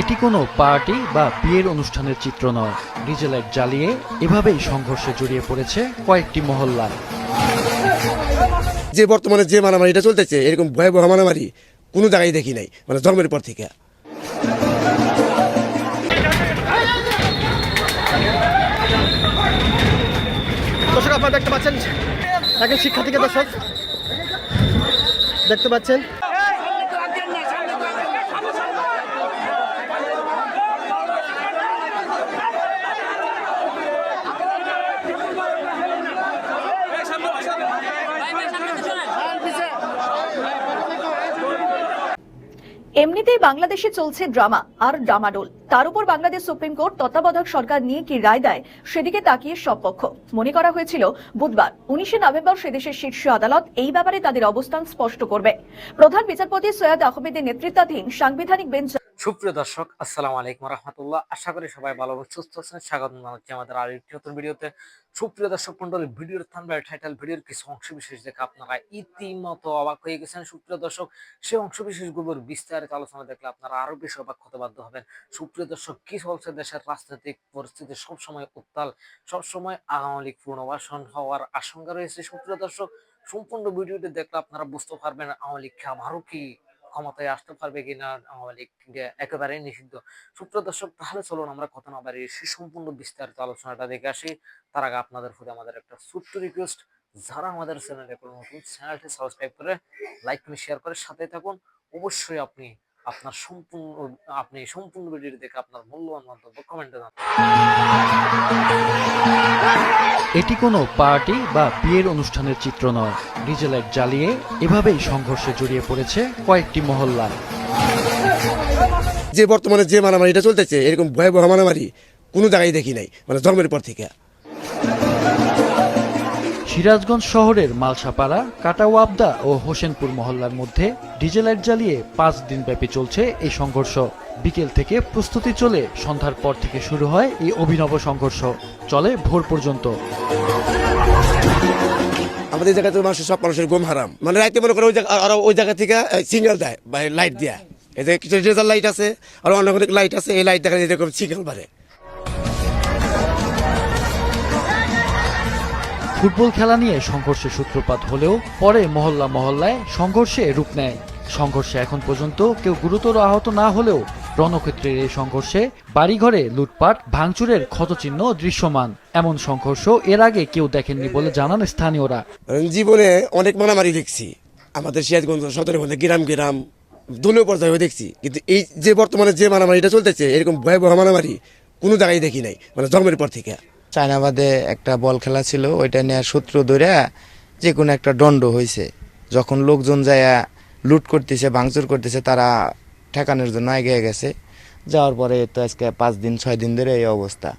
এটি কোনো পার্টি বা বিয়ের অনুষ্ঠানের চিত্র নয়। ডিজে লাইট জ্বালিয়ে এভাবেই সংঘর্ষে জড়িয়ে পড়েছে কয়েকটি মহল্লা। যে বর্তমানে যে মারামারিটা চলতেছে এরকম ভয়াবহ মারামারি কোনো জায়গায় দেখি নাই মানে জন্মের পর থেকে। দর্শক আপনারা দেখতে পাচ্ছেন একজন শিক্ষার্থীকে দর্শক দেখতে পাচ্ছেন। এমনিতেই বাংলাদেশে চলছে ড্রামা, আর ড্রামাডোল তার উপর বাংলাদেশ সুপ্রিম কোর্ট তত্ত্বাবধায়ক সরকার নিয়ে কি রায় দেয়, সেদিকে তাকিয়ে সব পক্ষ। মনে করা হয়েছিল, বুধবার, উনিশে নভেম্বর সেদেশের শীর্ষ আদালত এই ব্যাপারে তাদের অবস্থান স্পষ্ট করবে। প্রধান বিচারপতি সৈয়দ আহমেদের নেতৃত্বাধীন সাংবিধানিক বেঞ্চ সুপ্রিয় দর্শক, আসসালামু আলাইকুম রহমতুল্লাহ। আশা করি সবাই ভালো এবং সুস্থ আছেন। স্বাগত জানাচ্ছি আমাদের আর একটি নতুন ভিডিওতে। সুপ্রিয় দর্শক মন্ডলী ভিডিওর থানবে টাইটেল, ভিডিওর কিছু অংশ বিশেষ দেখে আপনারা ইতিমতো অবাক হয়ে গেছেন। সুপ্রিয় দর্শক, সেই অংশ বিশেষগুলোর বিস্তারিত আলোচনা দেখলে আপনারা আরও বেশি অবাক হতে বাধ্য হবেন। সুপ্রিয় দর্শক কি চলছে দেশের রাজনৈতিক পরিস্থিতি সবসময় উত্তাল, সবসময় আওয়ামী লীগ পুনর্বাসন হওয়ার আশঙ্কা রয়েছে। সুপ্রিয় দর্শক, সম্পূর্ণ ভিডিওটি দেখলে আপনারা বুঝতে পারবেন আওয়ামী লীগ আবারও কি। ক্ষমতায় আসতে পারবে কিনা আওয়ামী লীগ একেবারেই নিষিদ্ধ। সূত্র দর্শক, তাহলে চলুন আমরা কথা না বাড়িয়ে সে সম্পূর্ণ বিস্তারিত আলোচনাটা দেখে আসি। তার আগে আপনাদের প্রতি আমাদের একটা ছোট্ট রিকোয়েস্ট যারা আমাদের চ্যানেলে কোনো নতুন চ্যানেলটি সাবস্ক্রাইব করে লাইক করে শেয়ার করে সাথে থাকুন। অবশ্যই আপনি আপনার সম্পূর্ণ আপনি সম্পূর্ণ ভিডিওটি দেখে আপনার মূল্যবান মন্তব্য কমেন্টে জানান। এটি কোনো পার্টি বা বিয়ের অনুষ্ঠানের চিত্র নয়। ডিজে লাইট জ্বালিয়ে এভাবেই সংঘর্ষে জড়িয়ে পড়েছে কয়েকটি মহল্লা। যে বর্তমানে যে মারামারিটা চলতেছে এরকম ভয়াবহ মারামারি কোনো জায়গায় দেখি নাই মানে জন্মের পর থেকে। সিরাজগঞ্জ শহরের মালসাপাড়া, কাটাওয়াবদা ও হোসেনপুর মহল্লার মধ্যে ডিজে লাইট জ্বালিয়ে পাঁচ দিন ব্যাপী চলছে এই সংঘর্ষ। বিকেল থেকে প্রস্তুতি চলে, সন্ধ্যার পর থেকে শুরু হয় এই অভিনব সংঘর্ষ। চলে ভোর পর্যন্ত। আমাদের জায়গাতে মানুষের সব মানুষের গম হারাম। মানে রাইতে মনে করে ওই জায়গা আর ওই জায়গা থেকে সিগন্যাল দেয়, বা লাইট দেয়া। এই যে কিছু রেজার লাইট আছে, আর অন্য অনেক লাইট আছে, এই লাইট দেখা এরকম সিগন্যাল বাড়ে। ফুটবল খেলা নিয়ে সংঘর্ষের সূত্রপাত হলেও পরে মহল্লা মহল্লায় সংঘর্ষে রূপ নেয়। সংঘর্ষে এখন পর্যন্ত কেউ গুরুতর আহত না হলেও রণক্ষেত্রের এই সংঘর্ষে বাড়িঘরে লুটপাট, ভাঙচুরের ক্ষতচিহ্ন দৃশ্যমান। এমন সংঘর্ষ এর আগে কেউ দেখেননি বলে জানান স্থানীয়রা। জীবনে অনেক মারামারি দেখছি। আমাদের সিরাজগঞ্জ সদরের মধ্যে গ্রাম গ্রাম দলীয় পর্যায়ে দেখছি। কিন্তু এই যে বর্তমানে যে মারামারিটা চলতেছে, এরকম ভয়াবহ মারামারি কোনো জায়গায় দেখি নাই মানে জন্মের পর থেকে। চায়নাবাদে একটা বল খেলা ছিল, ওইটা নিয়ে সূত্র ধরে যে কোনো একটা দণ্ড হয়েছে যখন লোকজন যায় লুট করতেছে, ভাঙচুর করতেছে, তারা ঠেকানোর জন্য এগিয়ে গেছে। যাওয়ার পরে তো আজকে পাঁচ দিন, ছয় দিন ধরে এই অবস্থা।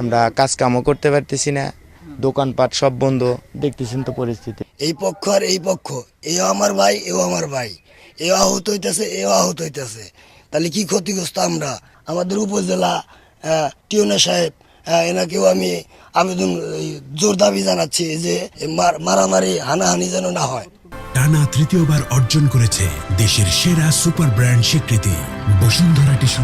আমরা কাজ কামও করতে পারতেছি না, দোকানপাট সব বন্ধ, দেখতেছেন তো পরিস্থিতি। এই পক্ষ আর এই পক্ষ, এও আমার ভাই, এও আমার ভাই। এও আহত হইতেছে, এও আহত হইতেছে। তাহলে কি ক্ষতিগ্রস্ত আমরা? আমাদের উপজেলা টিউনা সাহেব এনাকেও আমি আবেদন জোর দাবি জানাচ্ছি যে মার- মারামারি হানাহানি যেন না হয়। টানা তৃতীয়বার অর্জন করেছে দেশের সেরা সুপার ব্র্যান্ড স্বীকৃতি বসুন্ধরা টিস্যু।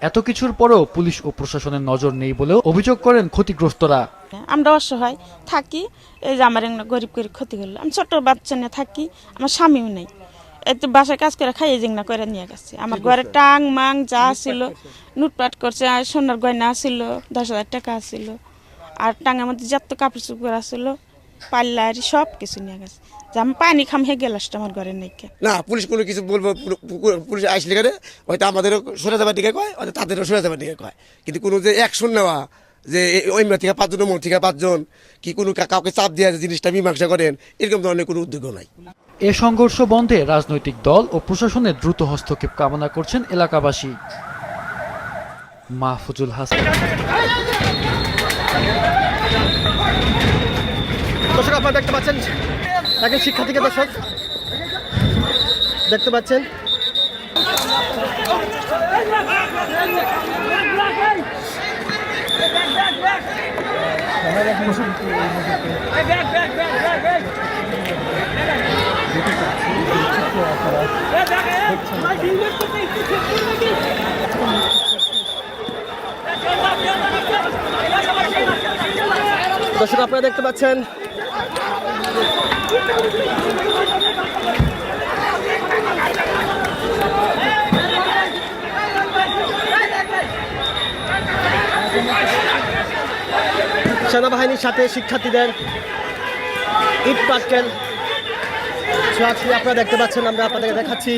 এত কিছুর পরেও পুলিশ ও প্রশাসনের নজর নেই বলেও অভিযোগ করেন ক্ষতিগ্রস্তরা। আমরা অসহায় থাকি এই যে আমার গরিব গরিব ক্ষতি করল। আমি ছোট বাচ্চা নিয়ে থাকি আমার স্বামীও নেই। এত বাসায় কাজ করে খাইয়ে জিংনা করে নিয়ে গেছে। আমার ঘরে টাং মাং যা ছিল লুটপাট করছে আর সোনার গয়না ছিল দশ হাজার টাকা ছিল আর টাঙের মধ্যে যত কাপড় চুপড় আছিল পাল্লারি সব কিছু নিয়ে গেছে। যে আমি পানি খাম হে গেলাসটা আমার ঘরে নেই। না পুলিশ কোনো কিছু বলব পুলিশ আসলে কেন? হয়তো আমাদেরও সরে যাবার দিকে কয় হয়তো তাদেরও সরে যাবার দিকে কয়। কিন্তু কোনো যে অ্যাকশন নেওয়া যে মেয়ে থেকে পাঁচজন ওই থেকে পাঁচজন কি কোনো কাউকে চাপ দিয়ে জিনিসটা মীমাংসা করেন এরকম ধরনের কোনো উদ্যোগ নাই। এ সংঘর্ষ বন্ধে রাজনৈতিক দল ও প্রশাসনের দ্রুত হস্তক্ষেপ কামনা করছেন এলাকাবাসী। মাহফুজুল হাসান। দর্শক আপনারা দেখতে পাচ্ছেন একজন শিক্ষার্থীকে দর্শক দেখতে পাচ্ছেন দর্শক আপনারা দেখতে পাচ্ছেন। সেনাবাহিনীর সাথে শিক্ষার্থীদের ইট পাটকেল ছোঁয়াছুঁই আপনারা দেখতে পাচ্ছেন, আমরা আপনাদেরকে দেখাচ্ছি।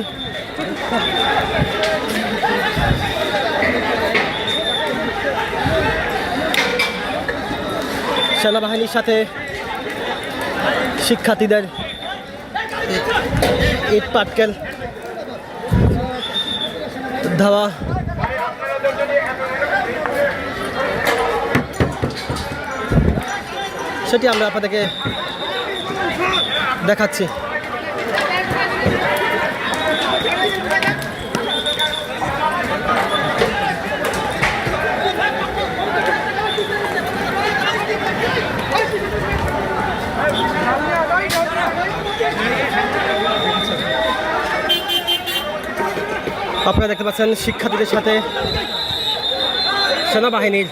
সেনাবাহিনীর সাথে শিক্ষার্থীদের ইট পাটকেল ধাওয়া। সেটি আমরা আপনাদেরকে দেখাচ্ছি। আপনারা দেখতে পাচ্ছেন শিক্ষার্থীদের সাথে সেনাবাহিনীর